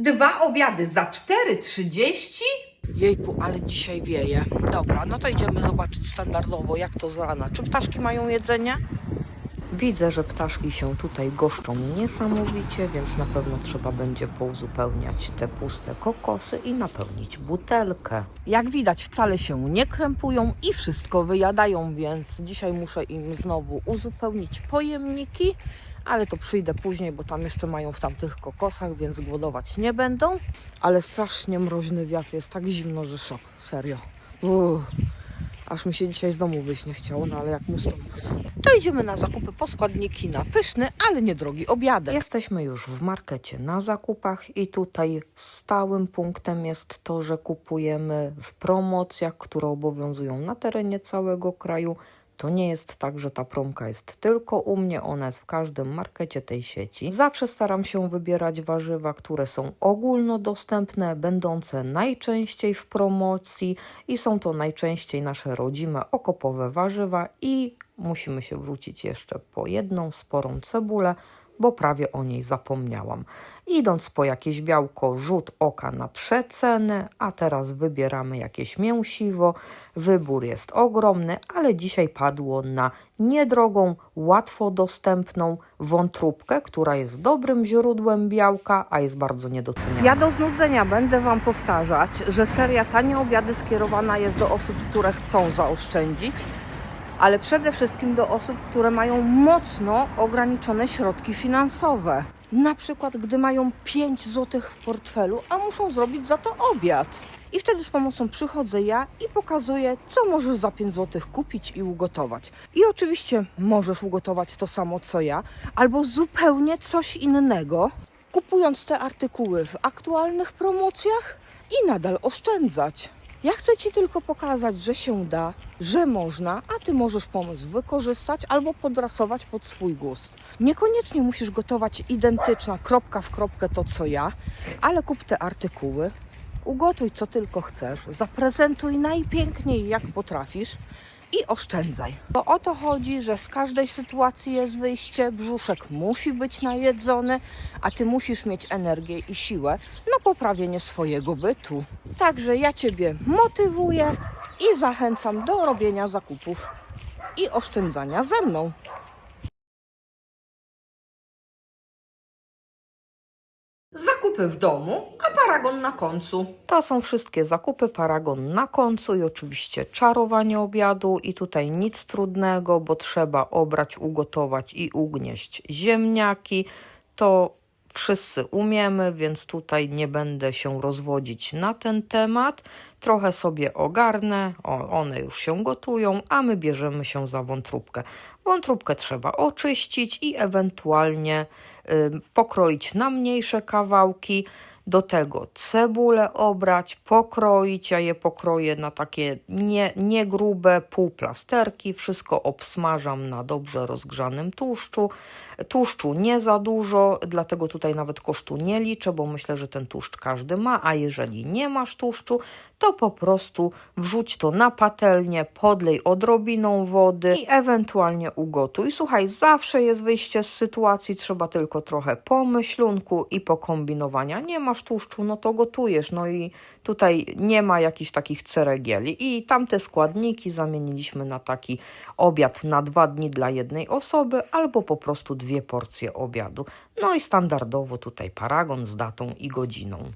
Dwa obiady za 4,30? Jejku, ale dzisiaj wieje. Dobra, no to idziemy zobaczyć standardowo, jak to z rana. Czy ptaszki mają jedzenie? Widzę, że ptaszki się tutaj goszczą niesamowicie, więc na pewno trzeba będzie pouzupełniać te puste kokosy i napełnić butelkę. Jak widać, wcale się nie krępują i wszystko wyjadają, więc dzisiaj muszę im znowu uzupełnić pojemniki, ale to przyjdę później, bo tam jeszcze mają w tamtych kokosach, więc głodować nie będą. Ale strasznie mroźny wiatr, jest tak zimno, że szok, serio. Aż mi się dzisiaj z domu wyjść nie chciało, no ale jak mus to mus. To idziemy na zakupy po składniki na pyszny, ale niedrogi obiadek. Jesteśmy już w markecie na zakupach i tutaj stałym punktem jest to, że kupujemy w promocjach, które obowiązują na terenie całego kraju. To nie jest tak, że ta promka jest tylko u mnie, ona jest w każdym markecie tej sieci. Zawsze staram się wybierać warzywa, które są ogólnodostępne, będące najczęściej w promocji i są to najczęściej nasze rodzime okopowe warzywa i musimy się wrócić jeszcze po jedną sporą cebulę, bo prawie o niej zapomniałam. Idąc po jakieś białko, rzut oka na przecenę, a teraz wybieramy jakieś mięsiwo. Wybór jest ogromny, ale dzisiaj padło na niedrogą, łatwo dostępną wątróbkę, która jest dobrym źródłem białka, a jest bardzo niedoceniana. Ja do znudzenia będę Wam powtarzać, że seria Tanie Obiady skierowana jest do osób, które chcą zaoszczędzić, ale przede wszystkim do osób, które mają mocno ograniczone środki finansowe. Na przykład, gdy mają 5 zł w portfelu, a muszą zrobić za to obiad. I wtedy z pomocą przychodzę ja i pokazuję, co możesz za 5 zł kupić i ugotować. I oczywiście możesz ugotować to samo co ja, albo zupełnie coś innego, kupując te artykuły w aktualnych promocjach i nadal oszczędzać. Ja chcę Ci tylko pokazać, że się da, że można, a Ty możesz pomysł wykorzystać albo podrasować pod swój gust. Niekoniecznie musisz gotować identyczna, kropka w kropkę to co ja, ale kup te artykuły, ugotuj co tylko chcesz, zaprezentuj najpiękniej jak potrafisz i oszczędzaj. Bo o to chodzi, że z każdej sytuacji jest wyjście, brzuszek musi być najedzony, a ty musisz mieć energię i siłę na poprawienie swojego bytu. Także ja Ciebie motywuję i zachęcam do robienia zakupów i oszczędzania ze mną. Zakupy w domu, a paragon na końcu. To są wszystkie zakupy, paragon na końcu i oczywiście czarowanie obiadu i tutaj nic trudnego, bo trzeba obrać, ugotować i ugnieść ziemniaki. To wszyscy umiemy, więc tutaj nie będę się rozwodzić na ten temat. Trochę sobie ogarnę, one już się gotują, a my bierzemy się za wątróbkę. Wątróbkę trzeba oczyścić i ewentualnie y, pokroić na mniejsze kawałki. Do tego cebulę obrać, pokroić. Ja je pokroję na takie nie, nie grube półplasterki. Wszystko obsmażam na dobrze rozgrzanym tłuszczu. Tłuszczu nie za dużo, dlatego tutaj nawet kosztu nie liczę, bo myślę, że ten tłuszcz każdy ma, a jeżeli nie masz tłuszczu, to po prostu wrzuć to na patelnię, podlej odrobiną wody i ewentualnie ugotuj. Słuchaj, zawsze jest wyjście z sytuacji, trzeba tylko trochę pomyślunku i pokombinowania. Nie masz tłuszczu, no to gotujesz. No i tutaj nie ma jakichś takich ceregieli. I tamte składniki zamieniliśmy na taki obiad na dwa dni dla jednej osoby, albo po prostu dwie porcje obiadu. No i standardowo tutaj paragon z datą i godziną.